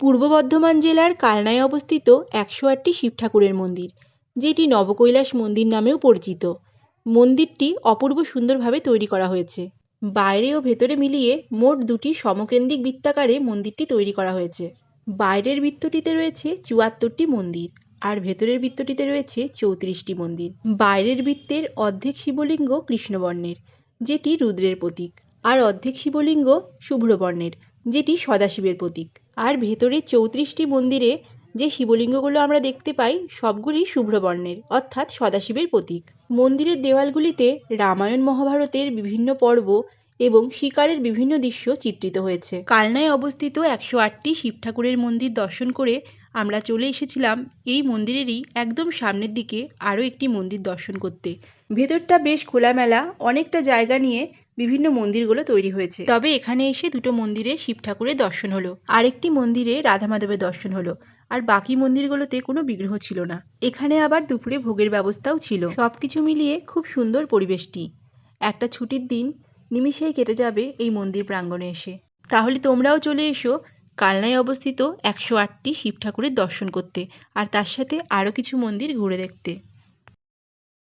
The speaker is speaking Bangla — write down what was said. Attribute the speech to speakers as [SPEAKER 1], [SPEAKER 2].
[SPEAKER 1] পূর্ব বর্ধমান জেলার কালনায় অবস্থিত একশো আটটি শিব ঠাকুরের মন্দির, যেটি নবকৈলাস মন্দির নামেও পরিচিত। মন্দিরটি অপূর্ব সুন্দরভাবে তৈরি করা হয়েছে। বাইরে ও ভেতরে মিলিয়ে মোট দুটি সমকেন্দ্রিক বৃত্তাকারে মন্দিরটি তৈরি করা হয়েছে। বাইরের বৃত্তটিতে রয়েছে চুয়াত্তরটি মন্দির আর ভেতরের বৃত্তটিতে রয়েছে চৌত্রিশটি মন্দির। বাইরের বৃত্তের অর্ধেক শিবলিঙ্গ কৃষ্ণবর্ণের, যেটি রুদ্রের প্রতীক। আর অর্ধেক শিবলিঙ্গ শুভ্রবর্ণের, যেটি সদাশিবের প্রতীক। আর ভেতরে চৌত্রিশটি মন্দিরে যে শিবলিঙ্গগুলো আমরা দেখতে পাই, সবগুলি শুভ্রবর্ণের, অর্থাৎ সদাশিবের প্রতীক। মন্দিরের দেওয়ালগুলিতে রামায়ণ মহাভারতের বিভিন্ন পর্ব এবং শিকারের বিভিন্ন দৃশ্য চিত্রিত হয়েছে। কালনায় অবস্থিত একশো আটটি শিব ঠাকুরের মন্দির দর্শন করে আমরা চলে এসেছিলাম এই মন্দিরেরই একদম সামনের দিকে আরও একটি মন্দির দর্শন করতে। ভেতরটা বেশ খোলামেলা, অনেকটা জায়গা নিয়ে বিভিন্ন মন্দিরগুলো তৈরি হয়েছে। তবে এখানে এসে দুটো মন্দিরে শিব ঠাকুরের দর্শন হলো, আরেকটি মন্দিরে রাধা মাধবের দর্শন হলো, আর বাকি মন্দিরগুলোতে কোনো বিগ্রহ ছিল না। এখানে আবার দুপুরে ভোগের ব্যবস্থাও ছিল। সবকিছু মিলিয়ে খুব সুন্দর পরিবেশটি। একটা ছুটির দিন, নিমিষেই কেটে যাবে এই মন্দির প্রাঙ্গণে এসে। তাহলে তোমরাও চলে এসো কালনায় অবস্থিত একশো আটটি শিব ঠাকুরের দর্শন করতে, আর তার সাথে আরও কিছু মন্দির ঘুরে দেখতে।